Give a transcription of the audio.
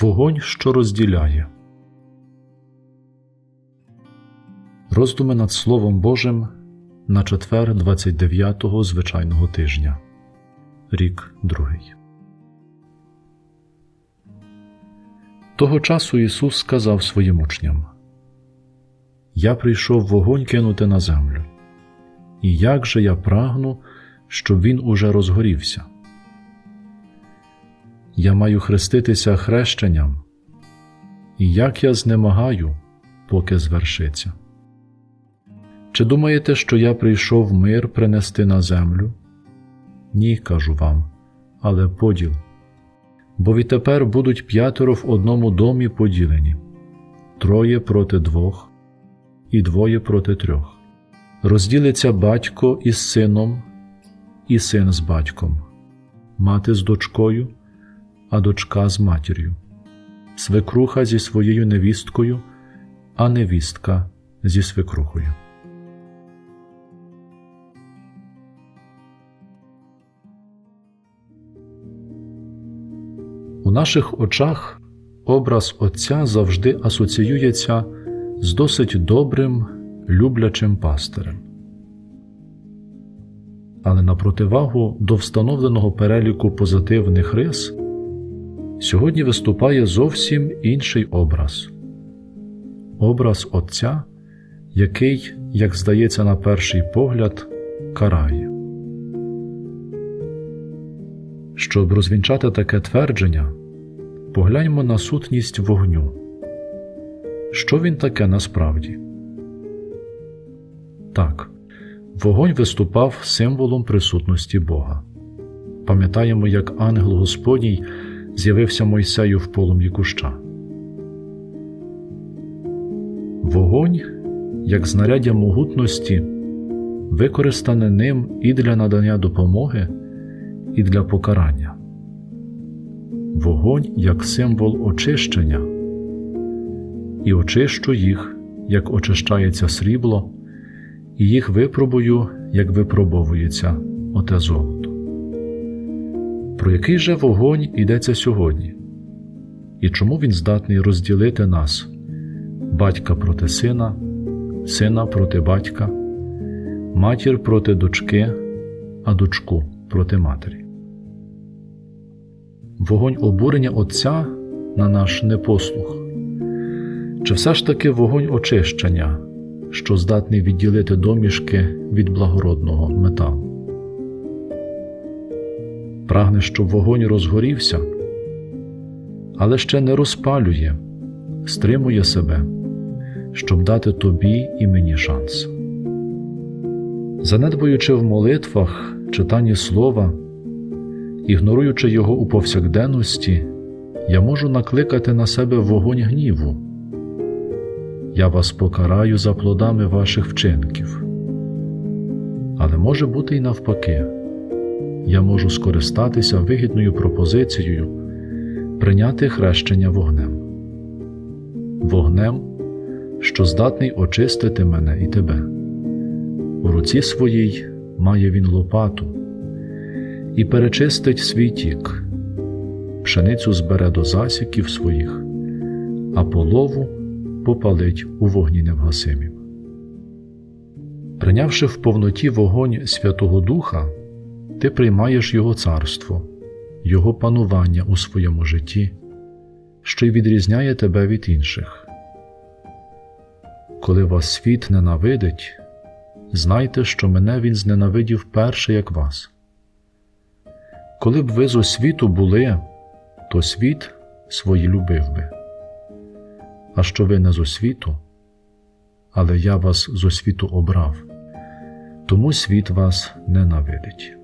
Вогонь, що розділяє. Роздуми над Словом Божим на четвер 29-го звичайного тижня. Рік другий. Того часу Ісус сказав своїм учням: Я прийшов вогонь кинути на землю. І як же я прагну, щоб він уже розгорівся. Я маю хреститися хрещенням, і як я знемагаю, поки звершиться. Чи думаєте, що я прийшов мир принести на землю? Ні, кажу вам, але поділ. Бо відтепер будуть п'ятеро в одному домі поділені троє проти двох і двоє проти трьох. Розділиться батько із сином, і син з батьком, мати з дочкою, а дочка з матір'ю, свекруха зі своєю невісткою, а невістка зі свекрухою. У наших очах образ Отця завжди асоціюється з досить добрим, люблячим пастирем. Але на противагу до встановленого переліку позитивних рис сьогодні виступає зовсім інший образ образ Отця, який, як здається на перший погляд, карає. Щоб розвінчати таке твердження, погляньмо на сутність вогню. Що він таке насправді? Так, вогонь виступав символом присутності Бога. Пам'ятаємо, як ангел Господній з'явився Мойсею в полум'ї куща. Вогонь, як знаряддя могутності, використане ним і для надання допомоги, і для покарання. Вогонь як символ очищення, і очищу їх, як очищається срібло, і їх випробую, як випробовується оте золото. Про який же вогонь йдеться сьогодні? І чому він здатний розділити нас, батька проти сина, сина проти батька, матір проти дочки, а дочку проти матері? Вогонь обурення Отця на наш непослух? Чи все ж таки вогонь очищення, що здатний відділити домішки від благородного металу? Прагне, щоб вогонь розгорівся, але ще не розпалює, стримує себе, щоб дати тобі і мені шанс. Занедбуючи в молитвах, читанні слова, ігноруючи його у повсякденності, я можу накликати на себе вогонь гніву. Я вас покараю за плодами ваших вчинків. Але може бути й навпаки, я можу скористатися вигідною пропозицією прийняти хрещення вогнем, вогнем, що здатний очистити мене і тебе. У руці своїй має він лопату і перечистить свій тік, пшеницю збере до засіків своїх, а полову попалить у вогні невгасимім. Прийнявши в повноті вогонь Святого Духа, ти приймаєш Його царство, Його панування у своєму житті, що й відрізняє тебе від інших. Коли вас світ ненавидить, знайте, що мене він зненавидів перше, як вас. Коли б ви з освіту були, то світ свої любив би. А що ви не з освіту, але я вас з освіту обрав, тому світ вас ненавидить.